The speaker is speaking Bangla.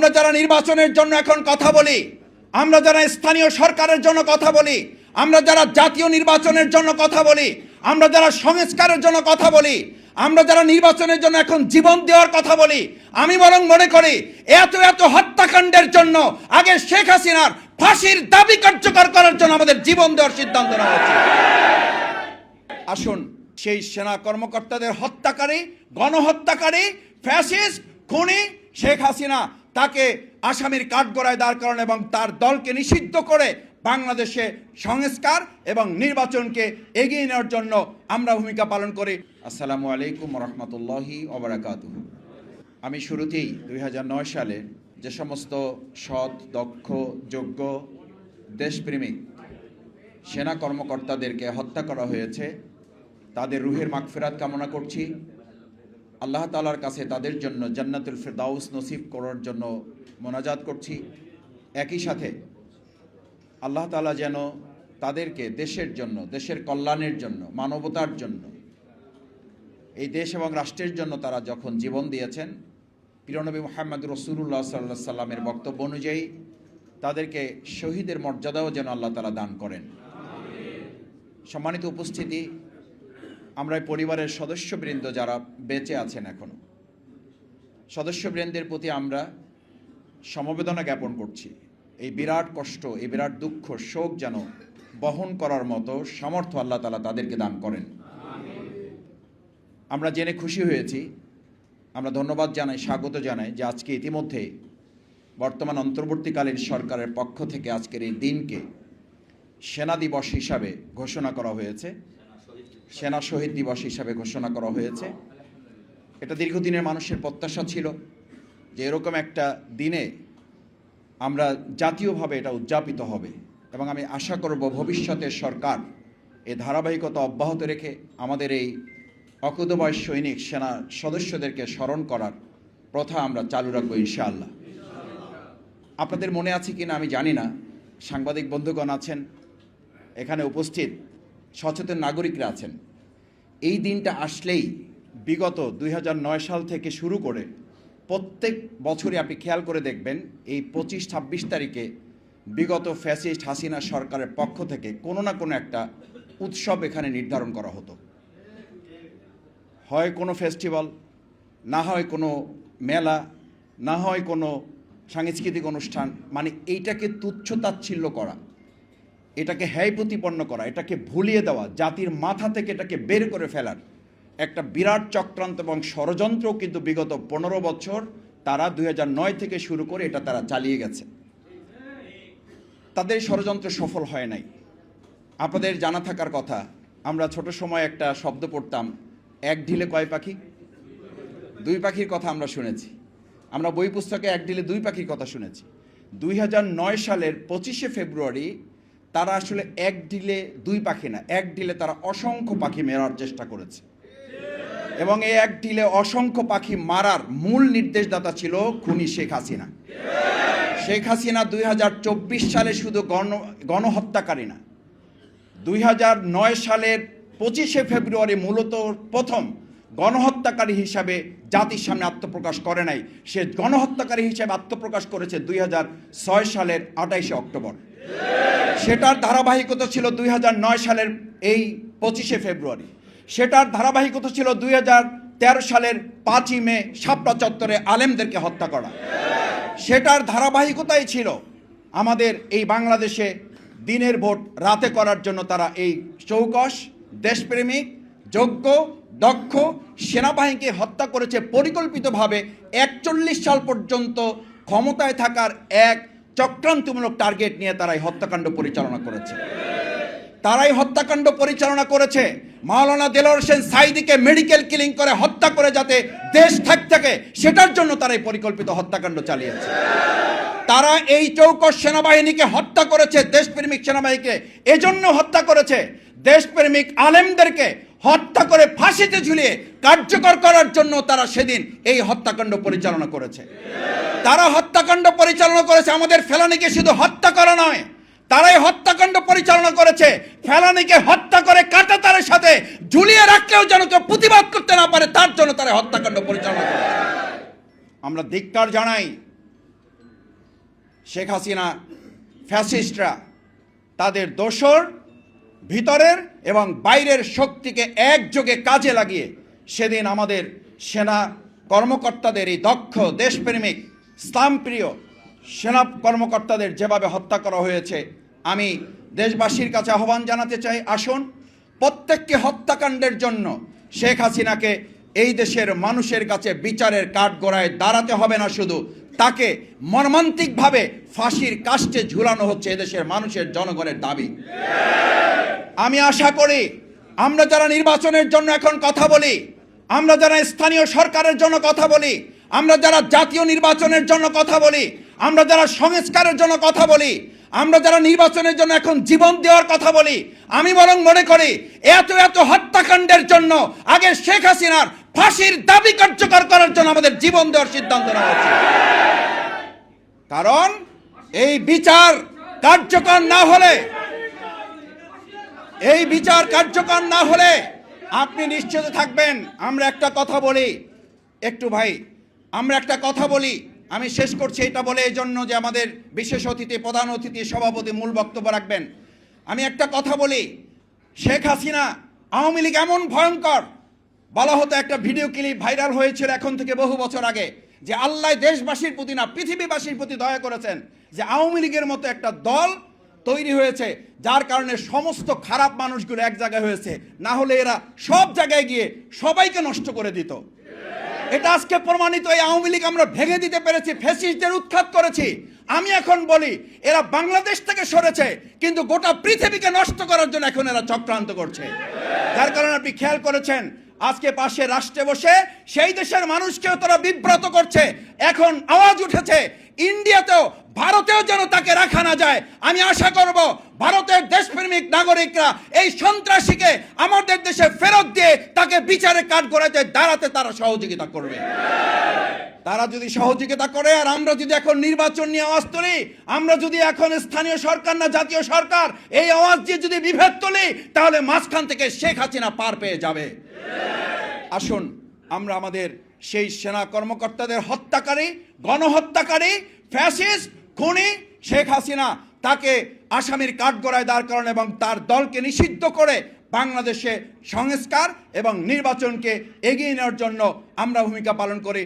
আমরা যারা নির্বাচনের জন্য এখন কথা বলি, আমরা যারা স্থানীয় সরকারের জন্য কথা বলি, আমরা যারা জাতীয় নির্বাচনের জন্য কথা বলি, আমরা যারা সংস্কারের জন্য কথা বলি, আমরা যারা নির্বাচনের জন্য এখন জীবন দেওয়ার কথা বলি, আমি বরং মনে করি এত এত হত্যাকাণ্ডের জন্য আগে শেখ হাসিনার ফাঁসির দাবি কার্যকর করার জন্য আমাদের জীবন দেওয়ার সিদ্ধান্ত নেওয়া উচিত আসুন, সেই সেনা কর্মকর্তাদের হত্যাকারী, গণহত্যাকারী, ফ্যাসিস্ট, খুনি শেখ হাসিনা তাকে আসামির কাঠগড়ায় দাঁড় করানো এবং তার দলকে নিষিদ্ধ করে বাংলাদেশে সংস্কার এবং নির্বাচনকে এগিয়ে নেওয়ার জন্য আমরা ভূমিকা পালন করি। আসসালামু আলাইকুম রহমতুল্লাহি ওবরাকাত আমি শুরুতেই দুই হাজার নয় সালে যে সমস্ত সৎ, দক্ষ, যোগ্য, দেশপ্রেমিক সেনা কর্মকর্তাদেরকে হত্যা করা হয়েছে, তাদের রুহের মাগফেরাত কামনা করছি। আল্লাহ তালার কাছে তাদের জন্য জান্নাতুল ফেরদাউস নসিব করার জন্য মোনাজাত করছি। একই সাথে আল্লাহ তালা যেন তাদেরকে দেশের জন্য, দেশের কল্যাণের জন্য, মানবতার জন্য, এই দেশ এবং রাষ্ট্রের জন্য তারা যখন জীবন দিয়েছেন পিরনবী মোহাম্মদ রসুল্লাহ সাল্লাহ সাল্লামের বক্তব্য অনুযায়ী তাদেরকে শহীদের মর্যাদাও যেন আল্লাহ তালা দান করেন। সম্মানিত উপস্থিতি আমরা পরিবারের সদস্যবৃন্দ যারা বেঁচে আছেন এখনও, সদস্যবৃন্দের প্রতি আমরা সমবেদনা জ্ঞাপন করছি। এই বিরাট কষ্ট, এই বিরাট দুঃখ, শোক যেন বহন করার মতো সামর্থ্য আল্লাহ তালা তাদেরকে দান করেন। আমরা জেনে খুশি হয়েছি, আমরা ধন্যবাদ জানাই, স্বাগত জানাই যে আজকে ইতিমধ্যে বর্তমান অন্তর্বর্তীকালীন সরকারের পক্ষ থেকে আজকের এই দিনকে সেনা দিবস হিসাবে ঘোষণা করা হয়েছে। সেনা শহীদ দিবস হিসাবে ঘোষণা করা হয়েছে। এটা দীর্ঘদিনের মানুষের প্রত্যাশা ছিল যে এরকম একটা দিনে আমরা জাতীয়ভাবে এটা উদযাপিত হবে এবং আমি আশা করব ভবিষ্যতে সরকার এ ধারাবাহিকতা অব্যাহত রেখে আমাদের এই অকুতবয়স সৈনিক সেনা সদস্যদেরকে স্মরণ করার প্রথা আমরা চালু রাখব ইনশাআল্লাহ। আপনাদের মনে আছে কি না আমি জানি না। সাংবাদিক বন্ধুগণ আছেন, এখানে উপস্থিত সচেতন নাগরিকরা আছেন। এই দিনটা আসলেই বিগত দুই হাজার নয় সাল থেকে শুরু করে প্রত্যেক বছরই আপনি খেয়াল করে দেখবেন, এই পঁচিশ ছাব্বিশ তারিখে বিগত ফ্যাসিস্ট হাসিনা সরকারের পক্ষ থেকে কোনো না কোনো একটা উৎসব এখানে নির্ধারণ করা হতো। হয় কোনো ফেস্টিভ্যাল না হয় কোনো মেলা, না হয় কোনো সাংস্কৃতিক অনুষ্ঠান মানে এইটাকে তুচ্ছ তাচ্ছিল্য করা। এটাকে হ্যায় প্রতিপন্ন করা, এটাকে ভুলিয়ে দেওয়া, জাতির মাথা থেকে এটাকে বের করে ফেলার একটা বিরাট চক্রান্ত এবং ষড়যন্ত্র কিন্তু বিগত পনেরো বছর তারা দুই হাজার নয় থেকে শুরু করে এটা তারা চালিয়ে গেছে। তাদের ষড়যন্ত্র সফল হয় নাই। আপনাদের জানা থাকার কথা, আমরা ছোট সময় একটা শব্দ পড়তাম, এক ঢিলে কয় পাখি? দুই পাখির কথা আমরা শুনেছি। আমরা বই পুস্তকে এক ঢিলে দুই পাখির কথা শুনেছি। দুই হাজার নয় সালের পঁচিশে ফেব্রুয়ারি তারা আসলে এক ঢিলে দুই পাখি না, এক ঢিলে তারা অসংখ্য পাখি মেরার চেষ্টা করেছে। এবং এই এক ঢিলে অসংখ্য পাখি মারার মূল নির্দেশদাতা ছিল খুনি শেখ হাসিনা। শেখ হাসিনা দুই হাজার চব্বিশ সালে শুধু গণ, গণহত্যাকারী না, দুই হাজার নয় সালের পঁচিশে ফেব্রুয়ারি মূলত প্রথম গণহত্যাকারী হিসাবে জাতির সামনে আত্মপ্রকাশ করে নাই। সে গণহত্যাকারী হিসাবে আত্মপ্রকাশ করেছে দুই হাজার ছয় সালের আঠাইশে অক্টোবর। সেটার ধারাবাহিকতা ছিল দুই হাজার নয় সালের এই পঁচিশে ফেব্রুয়ারি। সেটার ধারাবাহিকতা ছিল দুই তেরো সালের পাঁচই মে শাপলা চত্বরে আলেমদেরকে হত্যা করা। সেটার ধারাবাহিকতাই ছিল আমাদের এই বাংলাদেশে দিনের ভোট রাতে করার জন্য তারা এই চৌকস, দেশপ্রেমিক যোগ্য, দক্ষ সেনাবাহিনীকে হত্যা করেছে পরিকল্পিতভাবে একচল্লিশ সাল পর্যন্ত ক্ষমতায় থাকার এক চক্রান্তমূলক টার্গেট নিয়ে তারা এই হত্যাকাণ্ড পরিচালনা করেছে। তারাই হত্যাকাণ্ড পরিচালনা করেছে। মাওলানা দেলোয়ার হোসেন সাইদিকে মেডিকেল কিলিং করে হত্যা করে যাতে দেশ থাক থাকে, সেটার জন্য তারা এই পরিকল্পিত হত্যাকাণ্ড চালিয়েছে। তারা এই চৌকস সেনাবাহিনীকে হত্যা করেছে, দেশপ্রেমিক সেনাবাহিনীকে। এজন্য হত্যা করেছে। দেশপ্রেমিক আলেমদেরকে হত্যা করে ফাঁসিতে ঝুলিয়ে কার্যকর করার জন্য তারা সেদিন এই হত্যাকাণ্ড পরিচালনা করেছে। তারা হত্যাকাণ্ড পরিচালনা করেছে, আমাদের ফেলানিকে শুধু হত্যা করা নয়, তারাই হত্যাকাণ্ড পরিচালনা করেছে। ফেলানিকে হত্যা করে কাটাতারের সাথে ঝুলিয়ে রাখলেও যেন কেউ প্রতিবাদ করতে না পারে, তার জন্য তারা হত্যাকাণ্ড পরিচালনা করে আমরা ধিক্কার জানাই শেখ হাসিনা, ফ্যাসিস্টরা, তাদের দোসর ভিতরের এবং বাইরের শক্তিকে একযোগে কাজে লাগিয়ে সেদিন আমাদের সেনা কর্মকর্তাদের এই দক্ষ, দেশপ্রেমিক, ইসলামপ্রিয় সেনা কর্মকর্তাদের যেভাবে হত্যা করা হয়েছে, আমি দেশবাসীর কাছে আহ্বান জানাতে চাই, আসুন প্রত্যেককে হত্যাকাণ্ডের জন্য শেখ হাসিনাকে এই দেশের মানুষের কাছে বিচারের কাঠগড়ায় দাঁড়াতে হবে না শুধু। তাকে মর্মান্তিকভাবে ফাঁসির কাষ্টে ঝুলানো হচ্ছে এদেশের মানুষের জনগণের দাবি। আমি আশা করি আমরা যারা নির্বাচনের জন্য এখন কথা বলি, আমরা যারা স্থানীয় সরকারের জন্য কথা বলি, আমরা যারা জাতীয় নির্বাচনের জন্য কথা বলি, আমরা যারা সংস্কারের জন্য কথা বলি, আমরা যারা নির্বাচনের জন্য এখন জীবন দেওয়ার কথা বলি, আমি বরং মনে করি এত এত হত্যাকাণ্ডের জন্য আগে শেখ হাসিনার ফাঁসির দাবি কার্যকর করার জন্য আমাদের জীবন দেওয়ার সিদ্ধান্ত নেওয়া উচিত কারণ এই বিচার কার্যকর না হলে, এই বিচার কার্যকর না হলে আপনি নিশ্চিত থাকবেন। আমরা একটা কথা বলি, একটু ভাই, আমরা একটা কথা বলি, আমি শেষ করছি এটা বলে এই জন্য যে আমাদের বিশেষ অতিথি, প্রধান অতিথি, সভাপতি মূল বক্তব্য রাখবেন। আমি একটা কথা বলি, শেখ হাসিনা আওয়ামী লীগ এমন ভয়ঙ্কর বলা হতো একটা ভিডিও ক্লিপ ভাইরাল হয়েছিল এখন থেকে বহু বছর আগে যে আল্লাহ দেশবাসীর প্রতি না, পৃথিবীবাসীর প্রতি দয়া করেছেন যে আওয়ামী লীগের মতো একটা দল তৈরি হয়েছে, যার কারণে সমস্ত খারাপ মানুষগুলো এক জায়গায় হয়েছে। না হলে এরা সব জায়গায় গিয়ে সবাইকে নষ্ট করে দিত। এটা আজকে প্রমাণিত, এই আওয়ামী লীগ আমরা ভেঙে দিতে পেরেছি ফেসিস্টদের উৎখাত করেছি। আমি এখন বলি, এরা বাংলাদেশ থেকে সরেছে, কিন্তু গোটা পৃথিবীকে নষ্ট করার জন্য এখন এরা চক্রান্ত করছে। যার কারণে আপনি খেয়াল করেছেন আজকে পাশে রাষ্ট্রে বসে সেই দেশের মানুষকেও তারা বিব্রত করছে। এখন আওয়াজ উঠেছে, ইন্ডিয়াতেও ভারতেও যেন তাকে রাখা না যায়। আমি আশা করব ভারতের দেশপ্রেমিক নাগরিকরা এই সন্ত্রাসীকে আমাদের দেশে ফেরত দিয়ে তাকে বিচারে কাঠ গড়াতে দাঁড়াতে তারা সহযোগিতা করবে। তারা যদি সহযোগিতা করে, আর আমরা যদি এখন নির্বাচন নিয়ে আওয়াজ তুলি, আমরা যদি এখন স্থানীয় সরকার না জাতীয় সরকার, এই আওয়াজ দিয়ে যদি বিভেদ তুলি, তাহলে মাঝখান থেকে শেখ হাসিনা পার পেয়ে যাবে। আসুন, আমরা আমাদের সেই সেনা কর্মকর্তাদের হত্যাকারী, গণহত্যাকারী ফ্যাসিস খুনি শেখ হাসিনা তাকে আসামির কাঠগড়ায় দাঁড় করান এবং তার দলকে নিষিদ্ধ করে বাংলাদেশে সংস্কার এবং নির্বাচনকে এগিয়ে নেওয়ার জন্য আমরা ভূমিকা পালন করি।